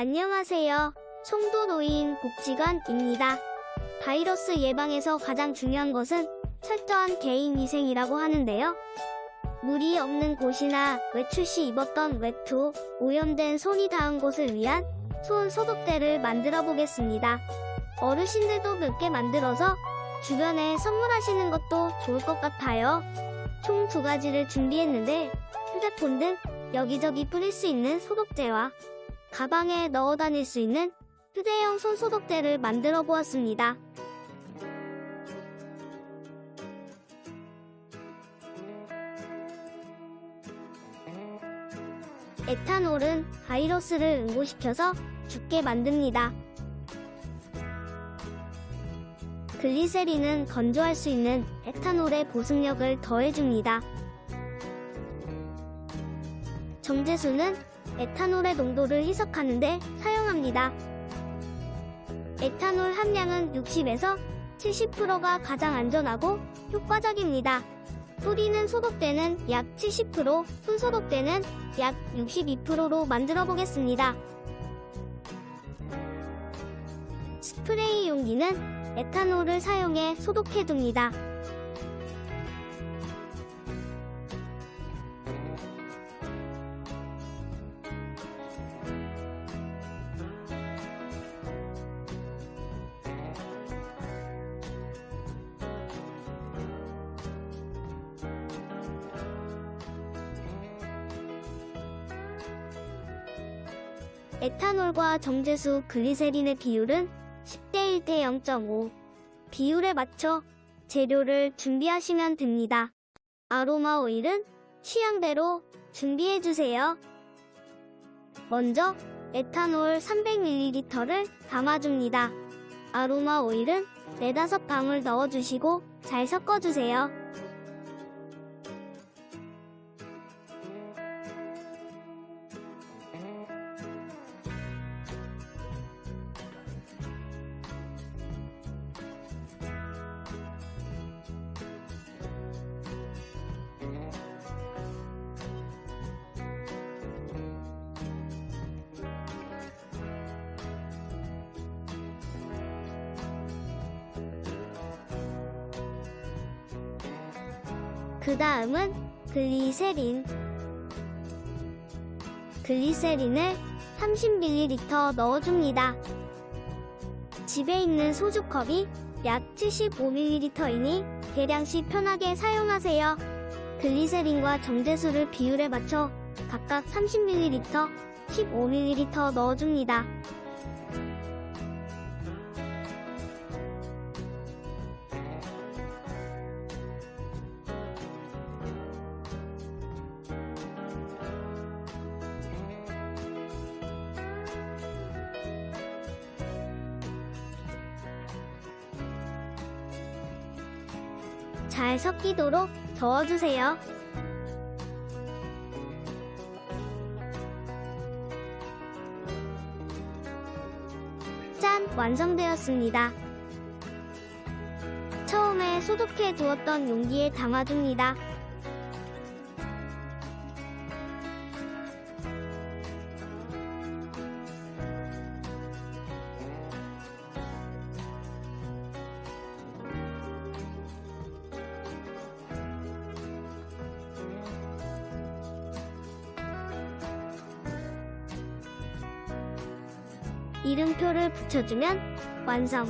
안녕하세요. 송도 노인 복지관입니다. 바이러스 예방에서 가장 중요한 것은 철저한 개인 위생이라고 하는데요. 물이 없는 곳이나 외출 시 입었던 외투, 오염된 손이 닿은 곳을 위한 손 소독대를 만들어 보겠습니다. 어르신들도 몇 개 만들어서 주변에 선물하시는 것도 좋을 것 같아요. 총 두 가지를 준비했는데 휴대폰 등 여기저기 뿌릴 수 있는 소독제와 가방에 넣어 다닐 수 있는 휴대용 손소독제를 만들어 보았습니다. 에탄올은 바이러스를 응고시켜서 죽게 만듭니다. 글리세린은 건조할 수 있는 에탄올의 보습력을 더해줍니다. 정제수는 에탄올의 농도를 희석하는데 사용합니다. 에탄올 함량은 60에서 70%가 가장 안전하고 효과적입니다. 뿌리는 소독대는 약 70%, 손소독대는 약 62%로 만들어 보겠습니다. 스프레이 용기는 에탄올을 사용해 소독해 둡니다. 에탄올과 정제수 글리세린의 비율은 10대 1대 0.5. 비율에 맞춰 재료를 준비하시면 됩니다. 아로마 오일은 취향대로 준비해주세요. 먼저 에탄올 300ml를 담아줍니다. 아로마 오일은 4, 5방울 넣어주시고 잘 섞어주세요. 그 다음은 글리세린. 글리세린을 30ml 넣어줍니다. 집에 있는 소주컵이 약 75ml이니 계량시 편하게 사용하세요. 글리세린과 정제수를 비율에 맞춰 각각 30ml, 15ml 넣어줍니다. 잘 섞이도록 저어주세요. 짠! 완성되었습니다. 처음에 소독해 두었던 용기에 담아줍니다. 이름표를 붙여주면 완성.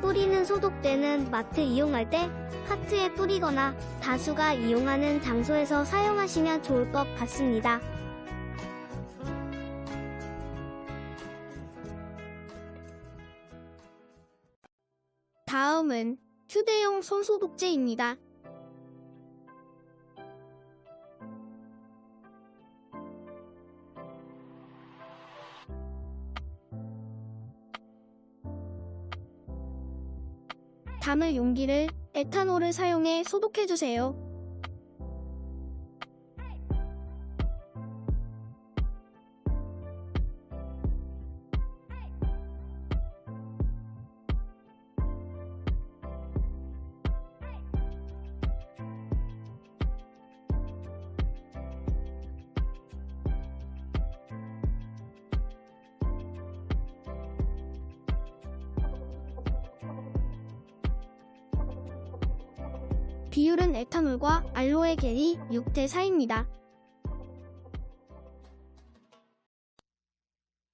뿌리는 소독제는 마트 이용할 때 카트에 뿌리거나 다수가 이용하는 장소에서 사용하시면 좋을 것 같습니다. 다음은 휴대용 손소독제입니다. 담을 용기를 에탄올을 사용해 소독해주세요. 비율은 에탄올과 알로에 겔이 6대 4입니다.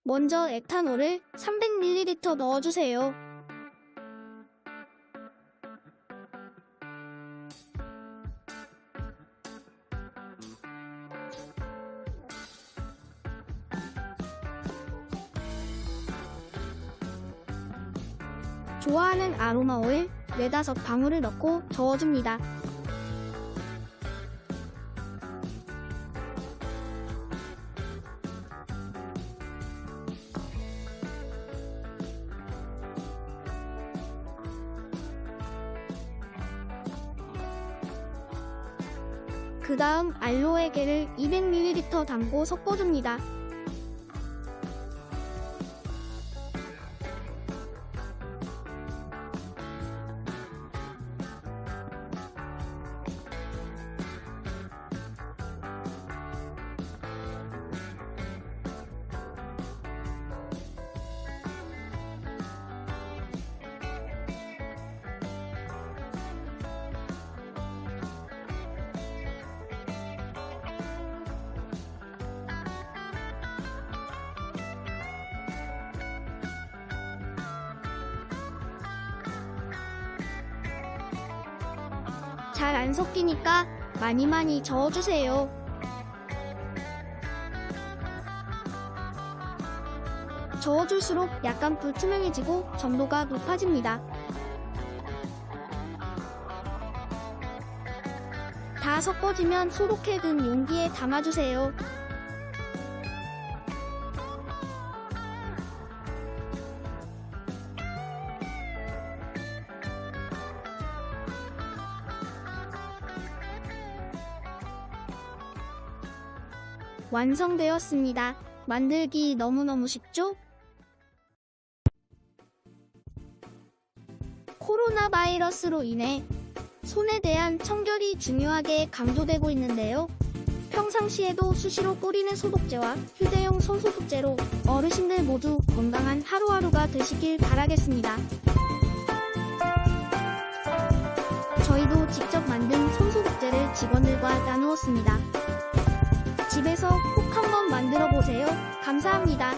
먼저 에탄올을 300ml 넣어주세요. 좋아하는 아로마 오일 4, 5방울을 넣고 저어줍니다. 그 다음 알로에 겔을 200ml 담고 섞어줍니다. 잘 안 섞이니까 많이 많이 저어주세요. 저어줄수록 약간 불투명해지고 점도가 높아집니다. 다 섞어지면 소독해 둔 용기에 담아주세요. 완성되었습니다. 만들기 너무너무 쉽죠? 코로나 바이러스로 인해 손에 대한 청결이 중요하게 강조되고 있는데요. 평상시에도 수시로 뿌리는 소독제와 휴대용 손소독제로 어르신들 모두 건강한 하루하루가 되시길 바라겠습니다. 저희도 직접 만든 손소독제를 직원들과 나누었습니다. 집에서 꼭 한번 만들어 보세요. 감사합니다.